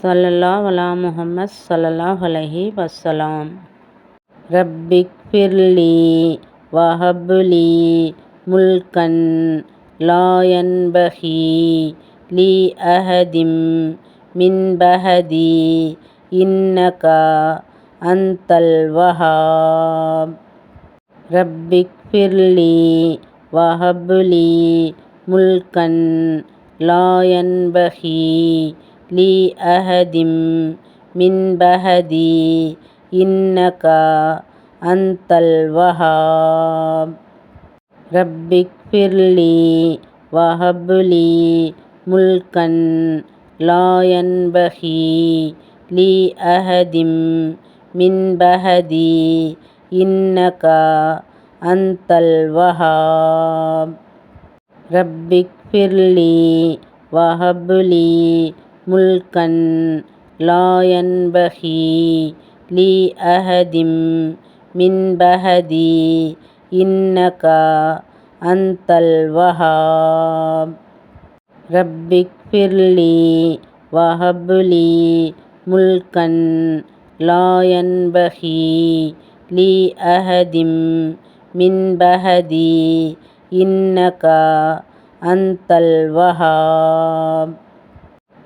சல்லல்லா வலா முகமது சல்லல்லா அலைஹி வசலாம் ரப்பிக் ஃபிர்லி வஹப்லி முல்கன் லா யன்பகி லி அஹதிம் மின் பஹதி இன்னக அன்தல் வஹாப். ரப்பிக் ஃபிர்லி வஹப்லி முல்கன் லா யன்பகி லி அஹதிம் மின் பஹதி இன்னக அன்தல் வஹாப் ரப்பிக் ஃபிர்லி வஹப்லி முல்கன் லா யன்பகி லி அஹதிம் மின் பஹதி இன்னக அன்தல் வஹாப் ரப்பிக் ஃபிர்லி வஹப்லி முல்கன் முல்கன் லாயன்பகி லி அஹதிம் மின்பஹதி இன்னகா அந்தல் அன்தல் வஹாப். ரப்பிக் ஃபிர்லி வஹபுலி முல்கன் லாயன்பகி லி அஹதிம் மின்பஹதி இன்னகா அந்தல் அன்தல் வஹாப்.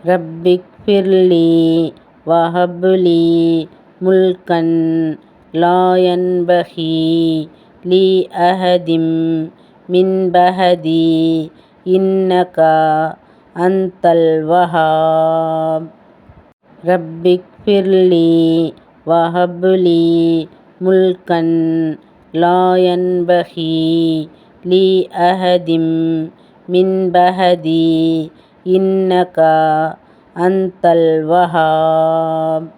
ரப்பிக் ஃபிர்லி வஹப்லி முல்கன் லா யன்பகி லி அஹதிம் மின் பஹதி இன்னக அன்தல் வஹாப். ரப்பிக் ஃபிர்லி வஹப்லி முல்கன் லா யன்பகி லி அஹதிம் மின் பஹதி இன்னகா அந்தல் வஹாப்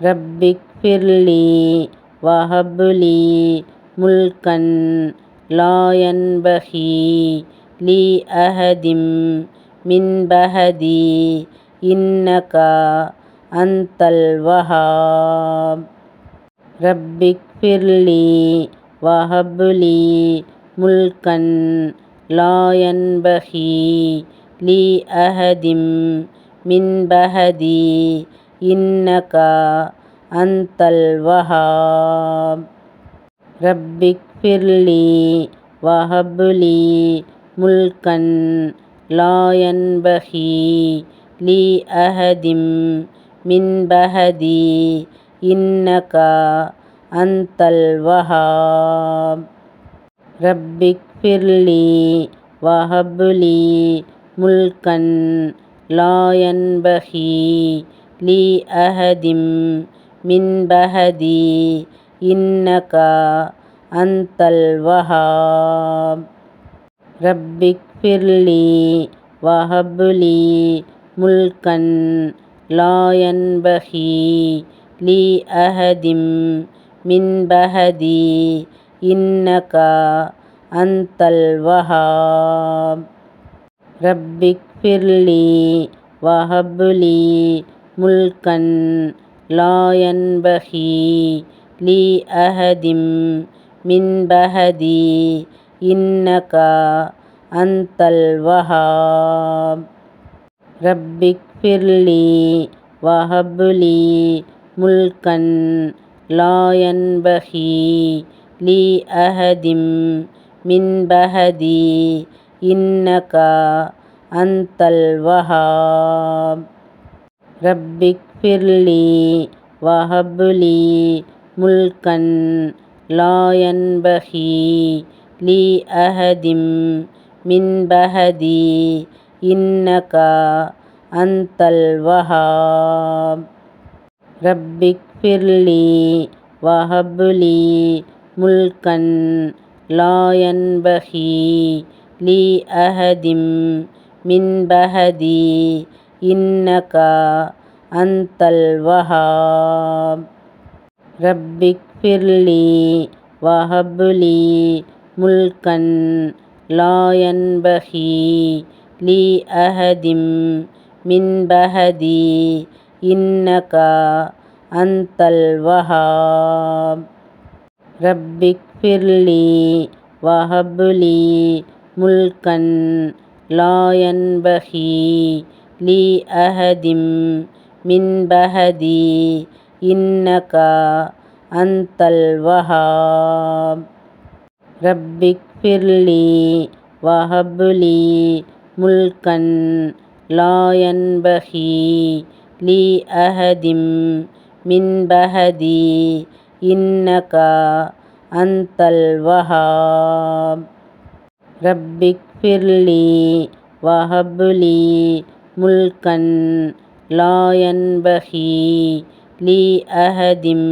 ரப்பிக் ஃபிர்லி வஹபுலி முல்கன் லா யன்பகி லி அஹதிம் மின் பஹதி இன்னக அன்தல் வஹாப் ரப்பிக் ஃபிர்லி வஹபுலி முல்கன் லா யன்பகி லி அஹதிம் மின் பஹதி இன்னக அன்தல் வஹாப் ரப்பிக் ஃபிர்லி வஹப்லி முல்கன் லா யன்பகி லி அஹதிம் மின் பஹதி இன்னக அன்தல் வஹாப் ரப்பிக் ஃபிர்லி வஹப்லி முல்கன் முல்கன் லாயன்பகி லி அஹதிம் மின்பஹதி இன்னகா இன்னக வஹாப். ரப்பிக் ஃபிர்லி வஹபுலி முல்கன் லாயன்பகி லி அஹதிம் மின்பஹதி இன்னகா இன்னக வஹாப். ரப்பிக் ஃபிர்லி வஹபுலி முல்கன் லா யன்பகி லி அஹதிம் மின் பஹதி இன்னக அன்தல் வஹாப். ரப்பிக் ஃபிர்லி வஹபுலி முல்கன் லா யன்பகி லி அஹதிம் மின் பஹதி இன்னகா அந்தல் வஹாப் ரப்பிக் ஃபிர்லி வஹபுலி முல்கன் லா யன்பகி லி அஹதிம் மின் பஹதி இன்னக அன்தல் வஹாப் ரப்பிக் ஃபிர்லி வஹபுலி முல்கன் லா لأحد من بهدي إنك أنت الوهاب رب اغفر لي وهب لي ملكا لا ينبغي لأحد من بهدي إنك أنت الوهاب رب اغفر لي وهب لي முல்கன் லாயன்பகி லி அஹதிம் மின்பஹதி இன்னகா அந்தல் வஹாப் ரப்பிக் ஃபிர்லி வஹபுலி முல்கன் லாயன்பகி லி அஹதிம் மின்பஹதி இன்னகா அந்தல் ரப்பிக்ஃபிர்லி வஹப்லி முல்கன் லாயன்பஹி லி அஹதிம்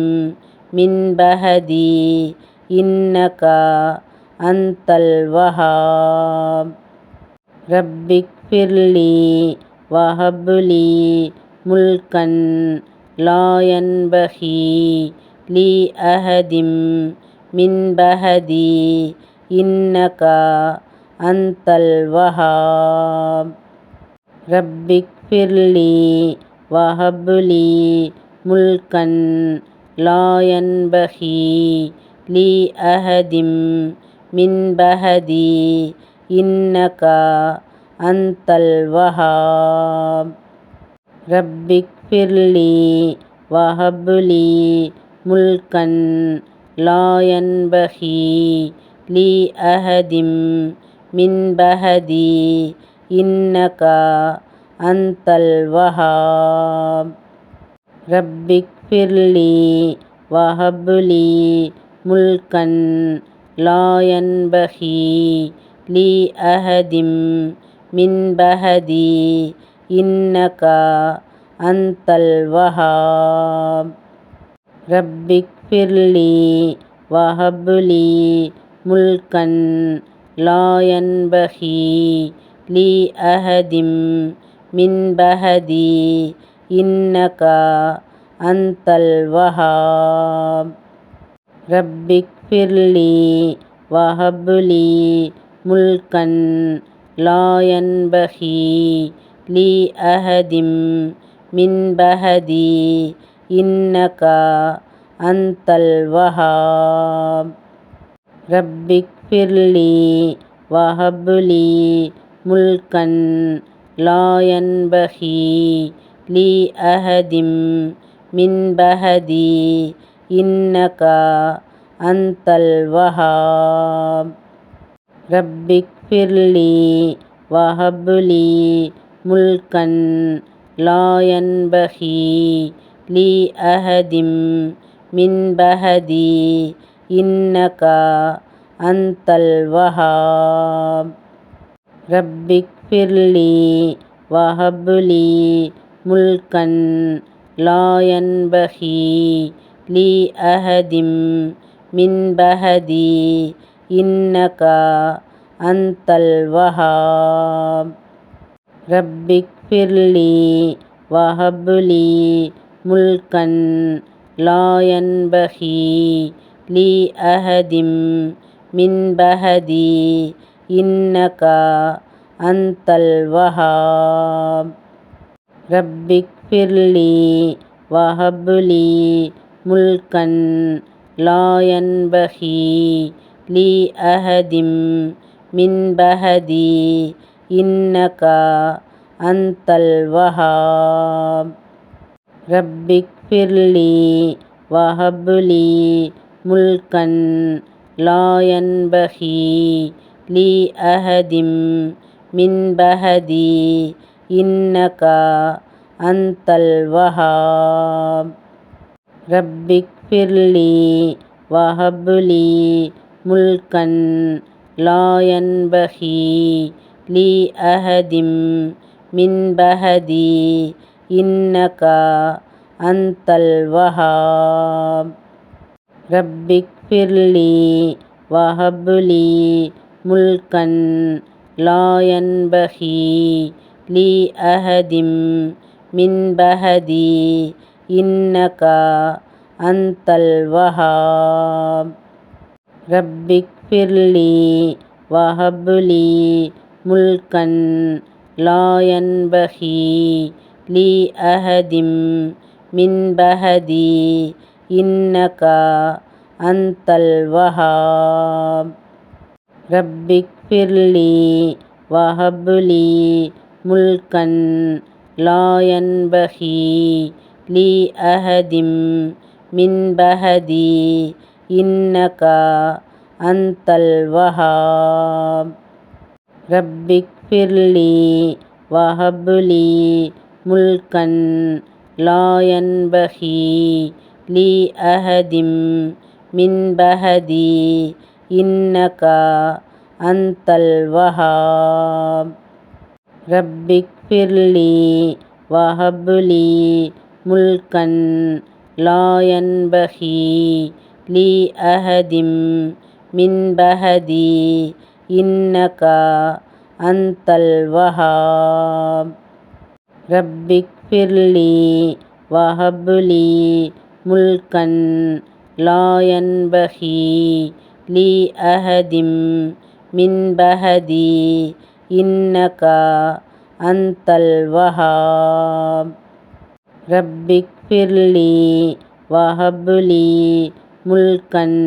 மின்பஹதி இன்னகா அந்தல் வஹாப். ரப்பிக்ஃபிர்லி வஹப்லி முல்கன் லாயன்பஹி லி அஹதிம் மின்பஹதி இன்னகா அந்தல் வஹாப் ரப்பிக் ஃபிர்லி வஹபுலி முல்கன் லாயன்பஹி லி அஹதிம் மின்பஹதி இன்னகா அந்தல் வஹாப் ரப்பிக் ஃபிர்லி வஹபுலி முல்கன் லாயன்பஹி لي ملكا لا ينبغي لأحد من بعدي إنك أنت الوهاب رب اغفر لي وهب لي ملكا لا ينبغي لأحد من بعدي إنك أنت الوهاب رب اغفر لي وهب لي முல்கன் லாயன்பகி லி அஹதிம் மின்பஹதி இன்னகா அந்தல் வஹாப். ரப்பிக் ஃபிர்லி வஹபுலி முல்கன் லாயன்பகி லி அஹதிம் மின்பஹதி இன்னகா அந்தல் ரப்பிக்ஃபிர்லி வஹப்லி முல்கன் லாயன்பஹி லி அஹதிம் மின்பஹதி இன்னகா அந்தல் வஹாப். ரப்பிக்ஃபிர்லி வஹப்லி முல்கன் லாயன்பஹி லி அஹதிம் மின்பஹதி இன்னகா அந்தல் வஹாப் ரப்பிக் ஃபிர்லி வஹபுலி முல்கன் லாயன்பஹி லி அஹதிம் மின்பஹதி இன்னகா அந்தல் வஹாப் ரப்பிக் ஃபிர்லி வஹபுலி முல்கன் லாயன்பஹி لي ملكا لا ينبغي لأحد من بعدي إنك أنت الوهاب رب اغفر لي وهب لي ملكا لا ينبغي لأحد من بعدي إنك أنت الوهاب رب اغفر لي وهب لي முல்கன் லாயன்பகி லி அஹதிம் மின்பஹதி இன்னகா அந்தல் வஹாப். ரப்பிக் ஃபிர்லி வஹபுலி முல்கன் லாயன்பகி லி அஹதிம் மின்பஹதி இன்னகா அந்தல் ரப்பிக்ஃபிர்லி வஹப்லி முல்கன் லாயன்பஹி லி அஹதிம் மின்பஹதி இன்னகா அந்தல் வஹாப். ரப்பிக்ஃபிர்லி வஹப்லி முல்கன் லாயன்பஹி லி அஹதிம் மின்பஹதி இன்னகா அந்தல் வஹாப் ரப்பிக் ஃபிர்லி வஹபுலி முல்கன் லாயன்பஹி லி அஹதிம் மின்பஹதி இன்னகா அந்தல் வஹாப் ரப்பிக் ஃபிர்லி வஹபுலி முல்கன் லாயன்பஹி لي ملكا لا ينبغي لأحد من بعدي إنك أنت الوهاب رب اغفر لي وهب لي ملكا لا ينبغي لأحد من بعدي إنك أنت الوهاب رب اغفر لي وهب لي முல்கன் லாயன்பகி லி அஹதிம் மின்பஹதி இன்னகா அந்தல் வஹாப். ரப்பிக் ஃபிர்லி வஹபுலி முல்கன்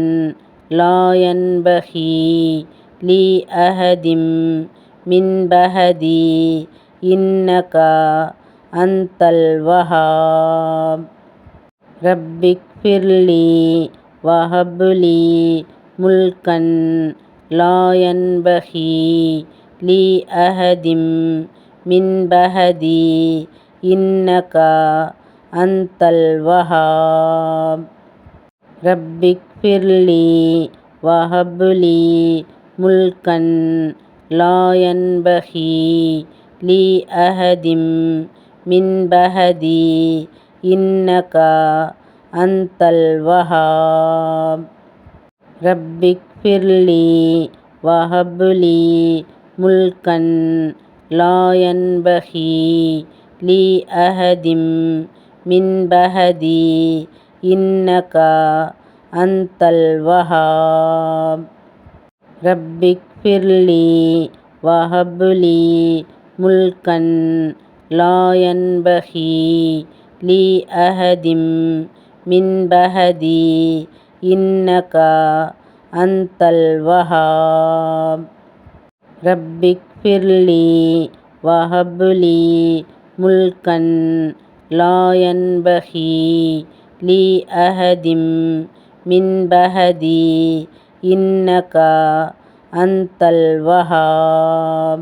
லாயன்பகி லி அஹதிம் மின்பஹதி இன்னகா அந்தல் ரப்பிக்ஃபிர்லி வஹப்லி முல்கன் லாயன்பஹி லி அஹதிம் மின்பஹதி இன்னகா அந்தல் வஹாப். ரப்பிக்ஃபிர்லி வஹப்லி முல்கன் லாயன்பஹி லி அஹதிம் மின்பஹதி இன்னகா அந்தல் வஹாப் ரப்பிக் ஃபிர்லி வஹபுலி முல்கன் லாயன்பஹி லி அஹதிம் மின்பஹதி இன்னகா அந்தல் வஹாப் ரப்பிக் ஃபிர்லி வஹபுலி முல்கன் லாயன்பஹி لي ملكا لا ينبغي لأحد من بعدي إنك أنت الوهاب رب اغفر لي وهب لي ملكا لا ينبغي لأحد من بعدي إنك أنت الوهاب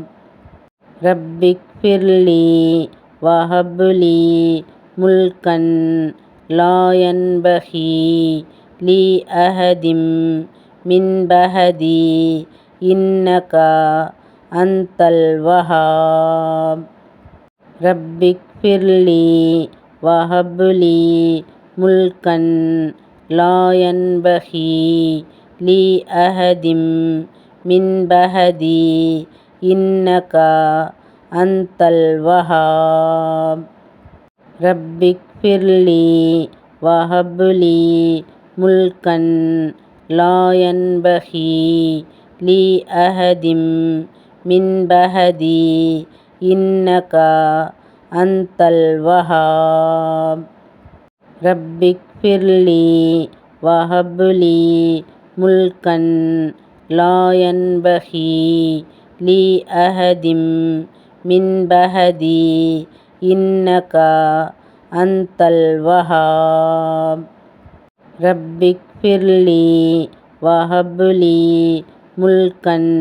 رب اغفر لي وهب لي முல்கன் லாயன்பகி லி அஹதிம் மின்பஹதி இன்னகா அந்தல் வஹாப். ரப்பிக் ஃபிர்லி வஹபுலி முல்கன் லாயன்பகி லி அஹதிம் மின்பஹதி இன்னகா அந்தல் வஹாப். ரப்பிக்ஃபிர்லி வஹப்லி முல்கன் லாயன்பஹி லி அஹதிம் மின்பஹதி இன்னகா அந்தல் வஹாப். ரப்பிக்ஃபிர்லி வஹப்லி முல்கன் லாயன்பஹி லி அஹதிம் மின்பஹதி இன்னகா அந்தல் வஹாப் ரப்பிக் ஃபிர்லி வஹபுலி முல்கன்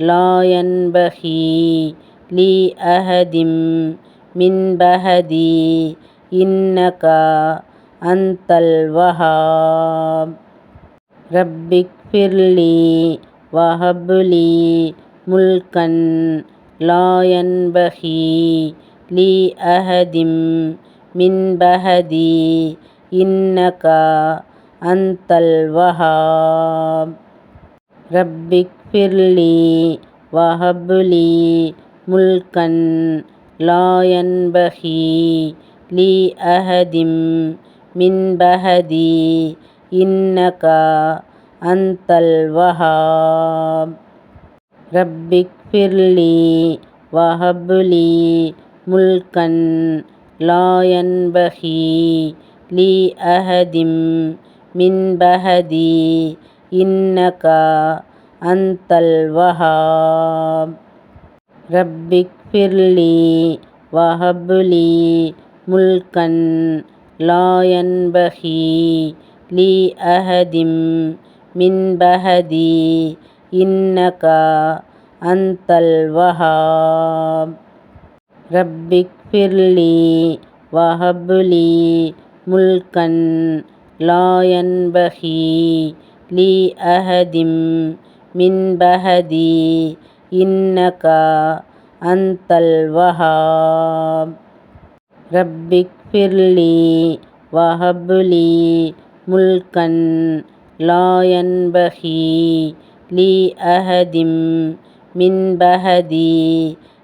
லாயன்பஹி லி அஹதிம் மின்பஹதி. இன்னகா அந்தல் வஹாப் ரப்பிக் ஃபிர்லி வஹபுலி முல்கன் லாயன்பஹி لي ملكا لا ينبغي لأحد من بعدي إنك أنت الوهاب رب اغفر لي وهب لي ملكا لا ينبغي لأحد من بعدي إنك أنت الوهاب رب اغفر لي وهب لي முல்கன் லாயன்பகி லி அஹதிம் மின்பஹதி இன்னகா அந்தல் வஹாப் ரப்பிக் ஃபிர்லி வஹபுலி முல்கன் லாயன்பகி லி அஹதிம் மின்பஹதி இன்னகா அந்தல் ரப்பிக்ஃபிர்லி வஹப்லி முல்கன் லாயன்பஹி லி அஹதிம் மின்பஹதி இன்னகா அந்தல் வஹாப். ரப்பிக்ஃபிர்லி வஹப்லி முல்கன் லாயன்பஹி லி அஹதிம் மின்பஹதி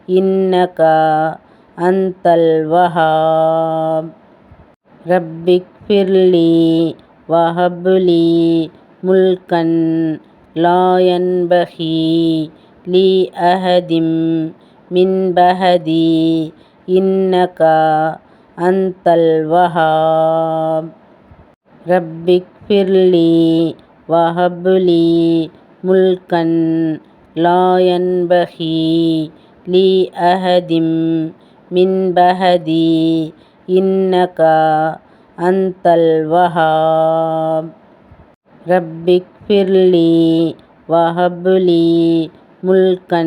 இன்னகா அந்தல் வஹாப் ரப்பிக் ஃபிர்லி வஹபுலி முல்கன் லாயன்பஹி லி அஹதிம் மின்பஹதி இன்னகா அந்தல் வஹாப் ரப்பிக் ஃபிர்லி வஹபுலி முல்கன் லாயன்பஹி لي ملكا لا ينبغي لأحد من بعدي إنك أنت الوهاب رب اغفر لي وهب لي ملكا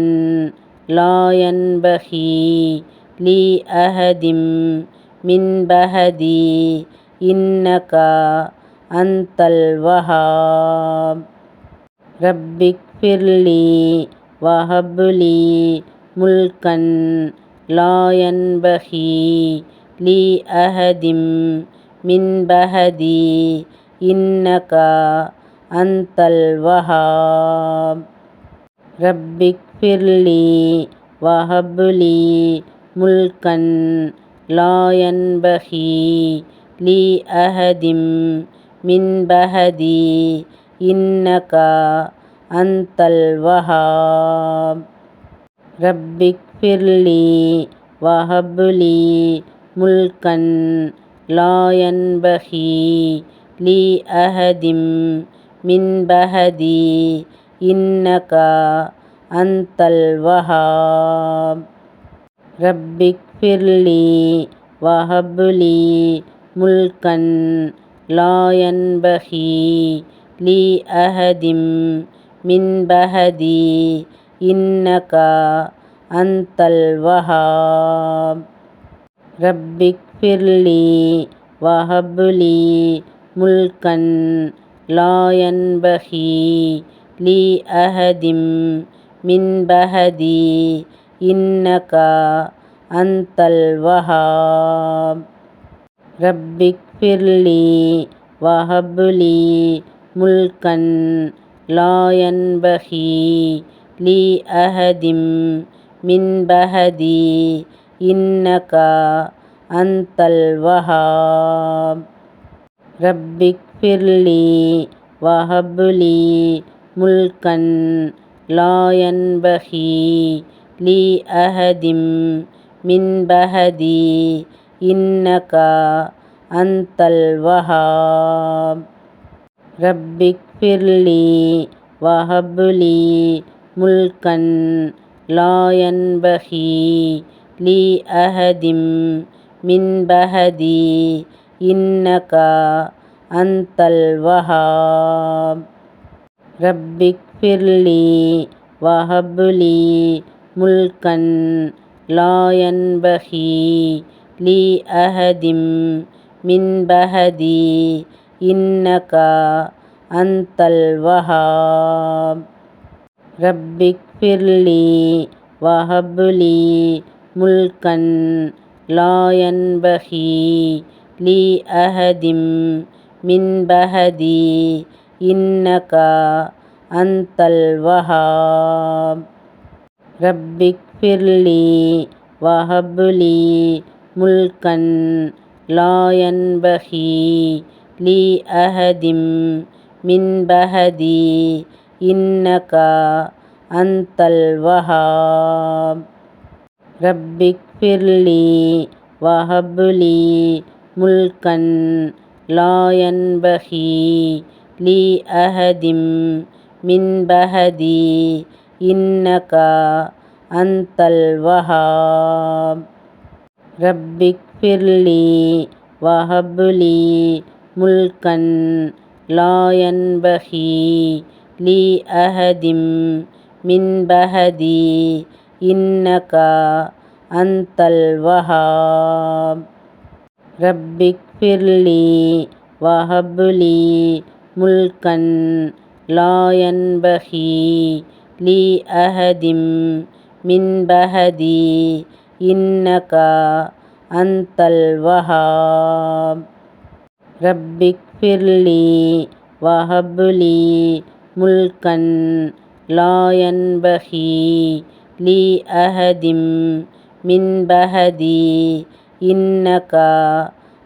لا ينبغي لأحد من بعدي إنك أنت الوهاب رب اغفر لي وهب لي முல்கன் லாயன்பகி லி அஹதிம் மின்பஹதி இன்னகா அந்தல் வஹாப். ரப்பிக் ஃபிர்லி வஹபுலி முல்கன் லாயன்பகி லி அஹதிம் மின்பஹதி இன்னகா அந்தல் ரப்பிக்ஃபிர்லி வஹப்லி முல்கன் லாயன்பஹி லி அஹதிம் மின்பஹதி இன்னகா அந்தல் வஹாப். ரப்பிக்ஃபிர்லி வஹப்லி முல்கன் லாயன்பஹி லி அஹதிம் மின்பஹதி இன்னகா அந்தல் வஹாப் ரப்பிக் ஃபிர்லி வஹபுலி முல்கன் லாயன்பஹி லி அஹதிம் மின்பஹதி. இன்னகா அந்தல் வஹாப் ரப்பிக் ஃபிர்லி வஹபுலி முல்கன் லாயன்பஹி لي ملكا لا ينبغي لأحد من بعدي إنك أنت الوهاب رب اغفر لي وهب لي ملكا لا ينبغي لأحد من بعدي إنك أنت الوهاب رب اغفر لي وهب لي முல்கன் லாயன்பகி லி அஹதிம் மின்பஹதி இன்னகா அந்தல் வஹாப். ரப்பிக் ஃபிர்லி வஹபுலி முல்கன் லாயன்பகி லி அஹதிம் மின்பஹதி இன்னகா அந்தல் ரப்பிக் பிர்லி வஹபுலி முல்கன் லாயன்பஹி லி அஹதிம் மின்பஹதி இன்னகா அந்தல் வஹாப். ரப்பிக் பிர்லி வஹபுலி முல்கன் லாயன்பஹி லி அஹதிம் மின்பஹதி இன்னகா அந்தல் வஹாப் ரப்பிக் ஃபிர்லி வஹபுலி முல்கன் லாயன்பஹி லி அஹதிம் மின்பஹதி இன்னகா அந்தல் வஹாப் ரப்பிக் ஃபிர்லி வஹபுலி முல்கன் லாயன்பஹி لأحد من بعدي إنك أنت الوهاب رب اغفر لي وهب لي ملكا لا ينبغي لأحد من بعدي إنك أنت الوهاب رب اغفر لي وهب لي முல்கன் லாயன்பகி லி அஹதிம் மின்பஹதி இன்னகா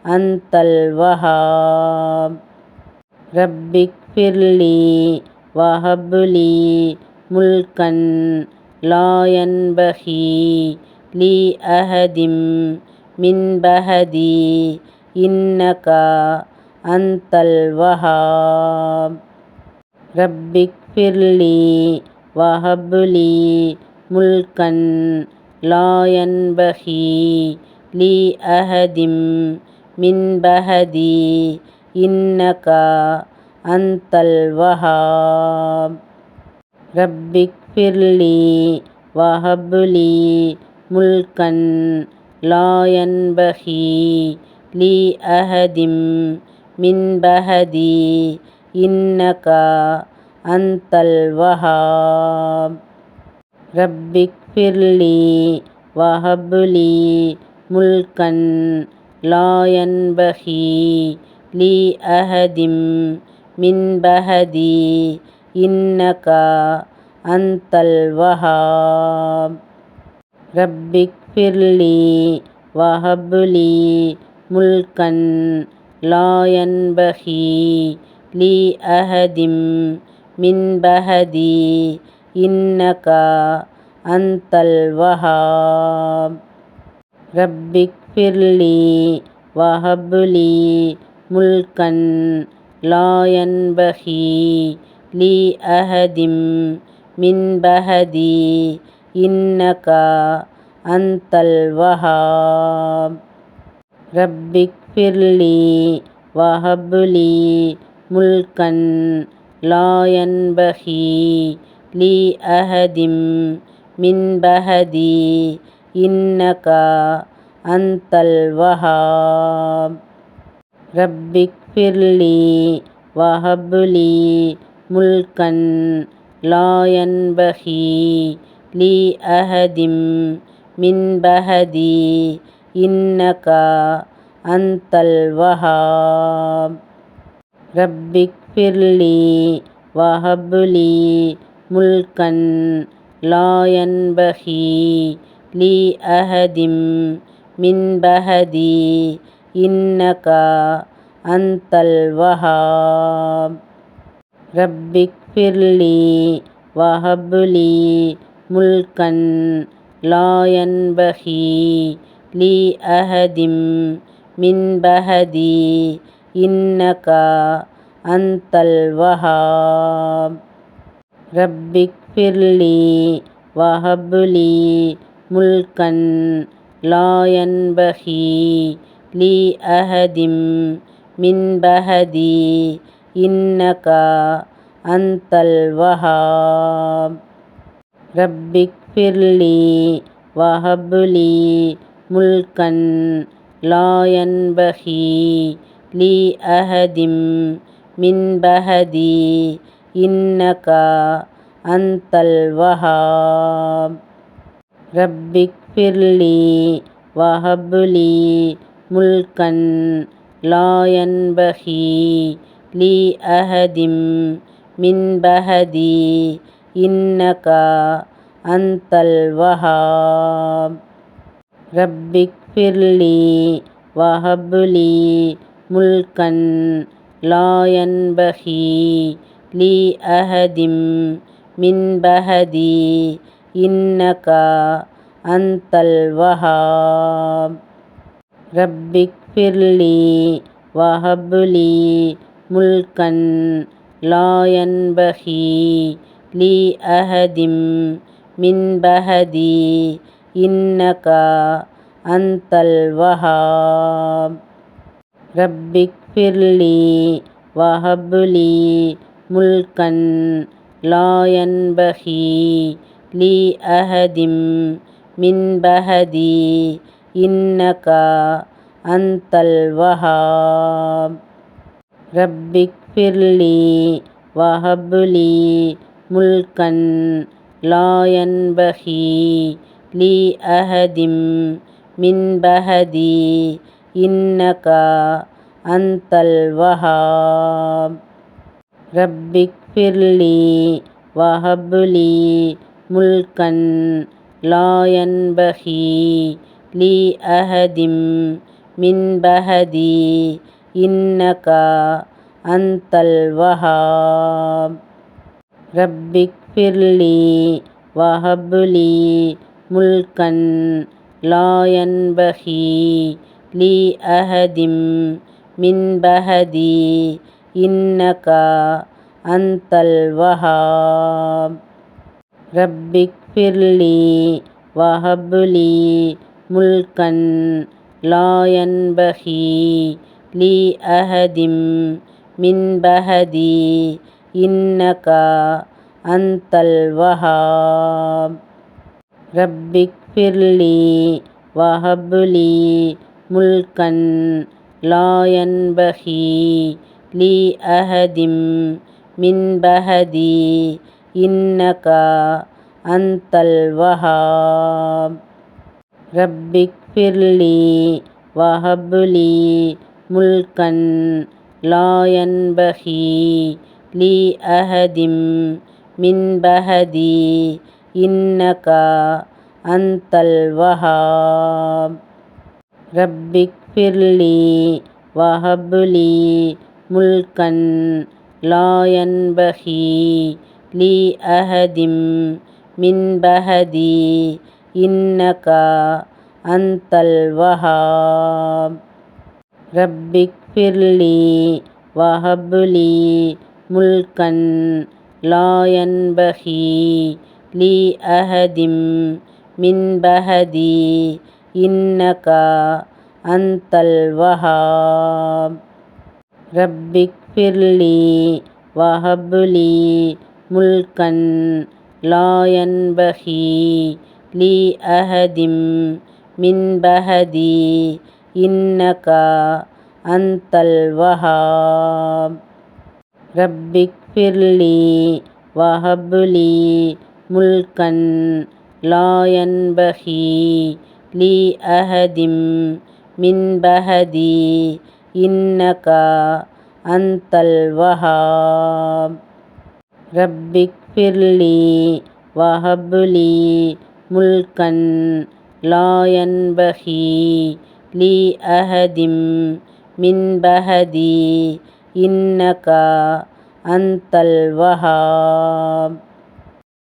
அந்தல் வஹாப் ரப்பிக் ஃபிர்லி வஹபுலி முல்கன் லாயன்பகி லி அஹதிம் மின்பஹதி இன்னகா அந்தல் ரப்பிக் ஃபிர்லி வஹபுலி முல்கன் லாயன்பஹி லி அஹதிம் மின்பஹதி இன்னகா அந்தல் வஹாப். ரப்பிக் ஃபிர்லி வஹபுலி முல்கன் லாயன்பஹி லி அஹதிம் மின்பஹதி இன்னகா அந்தல் வஹாப் ரப்பிக் ஃபிர்லி வஹபுலி முல்கன் லாயன்பஹி லி அஹதிம் மின்பஹதி இன்னகா அந்தல் வஹாப் ரப்பிக் ஃபிர்லி வஹபுலி முல்கன் லாயன்பஹி لأحد من بعدي إنك أنت الوهاب رب اغفر لي وهب لي ملكا لا ينبغي لأحد من بعدي إنك أنت الوهاب رب اغفر لي وهب لي முல்கன் லாயன்பகி லி அஹதிம் மின்பஹதி இன்னகா அந்தல் வஹாப். ரப்பிக் ஃபிர்லி வஹபுலி முல்கன் லாயன்பகி லி அஹதிம் மின்பஹதி இன்னகா அந்தல் ரப்பிக்பிர்லி வஹப்லி முல்கன் லாயன்பஹி லி அஹதிம் மின்பஹதி இன்னகா அந்தல் வஹாப். ரப்பிக்பிர்லி வஹப்லி முல்கன் லாயன்பஹி லி அஹதிம் மின்பஹதி இன்னகா அந்தல் வஹாப் ரப்பிக் ஃபிர்லி வஹபுலி முல்கன் லாயன்பஹி லி அஹதிம் மின்பஹதி இன்னகா அந்தல் வஹாப் ரப்பிக் ஃபிர்லி வஹபுலி முல்கன் லாயன்பஹி لي ملكا لا ينبغي لأحد من بعدي إنك أنت الوهاب رب اغفر لي وهب لي ملكا لا ينبغي لأحد من بعدي إنك أنت الوهاب رب اغفر لي وهب لي முல்கன் லாயன்பகி லி அஹதிம் மின்பஹதி இன்னகா அந்தல் வஹாப். ரப்பிக் ஃபிர்லி வஹபுலி முல்கன் லாயன்பகி லி அஹதிம் மின்பஹதி இன்னகா அந்தல் வஹாப். ரப்பிக்ஃபிர்லி வஹப்லி முல்கன் லாயன்பஹி லி அஹதிம் மின்பஹதி இன்னகா அந்தல் வஹாப். ரப்பிக்ஃபிர்லி வஹப்லி முல்கன் லாயன்பஹி லி அஹதிம் மின்பஹதி இன்னகா அந்தல் வஹாப் ரப்பிக் ஃபிர்லி வஹபுலி முல்கன் லாயன்பஹி லி அஹதிம் மின்பஹதி இன்னகா அந்தல் வஹாப் ரப்பிக் ஃபிர்லி வஹபுலி முல்கன் லாயன்பஹி لأحد من بهدي إنك أنت الوهاب رب اغفر لي وهب لي ملكا لا ينبغي لأحد من بهدي إنك أنت الوهاب رب اغفر لي وهب لي முல்கன் லாயன்பகி லி அஹதிம் மின்பஹதி இன்னகா அந்தல் வஹாப் ரப்பிக் ஃபிர்லி வஹபுலி முல்கன் லாயன்பகி லி அஹதிம் மின்பஹதி இன்னகா அந்தல் ரப்பிக் ஃபிர்லி வஹப்லி முல்கன் லாயன்பஹி லி அஹதிம் மின்பஹதி இன்னகா அந்தல் வஹாப். ரப்பிக் ஃபிர்லி வஹப்லி முல்கன் லாயன்பஹி லி அஹதிம் மின்பஹதி இன்னகா அந்தல் வஹாப் ரப்பிக் ஃபிர்லி வஹபுலி முல்கன் லாயன்பஹி லி அஹதிம் மின்பஹதி இன்னகா அந்தல் வஹாப் ரப்பிக் ஃபிர்லி வஹபுலி முல்கன் லாயன்பஹி اغفر لي وهب لي ملكا لا ينبغي لأحد من بعدي إنك أنت الوهاب رب اغفر لي وهب لي ملكا لا ينبغي لأحد من بعدي إنك أنت الوهاب رب اغفر لي وهب لي ملكا لا ينبغي لأحد من بعدي إنك أنت الوهاب رب اغفر لي وهب لي ملكا لا ينبغي لأحد من بعدي إنك أنت الوهاب رب اغفر لي وهب لي ملكا لا ينبغي لأحد من بعدي إنك أنت الوهاب رب اغفر لي وهب لي ملكا لا ينبغي لأحد من بعدي إنك أنت الوهاب رب اغفر لي وهب لي ملكا لا ينبغي لأحد من بعدي إنك رب اغفر لي وهب لي ملكا لا ينبغي لأحد من بعدي إنك أنت الوهاب رب اغفر لي وهب لي ملكا لا ينبغي لأحد من بعدي إنك أنت الوهاب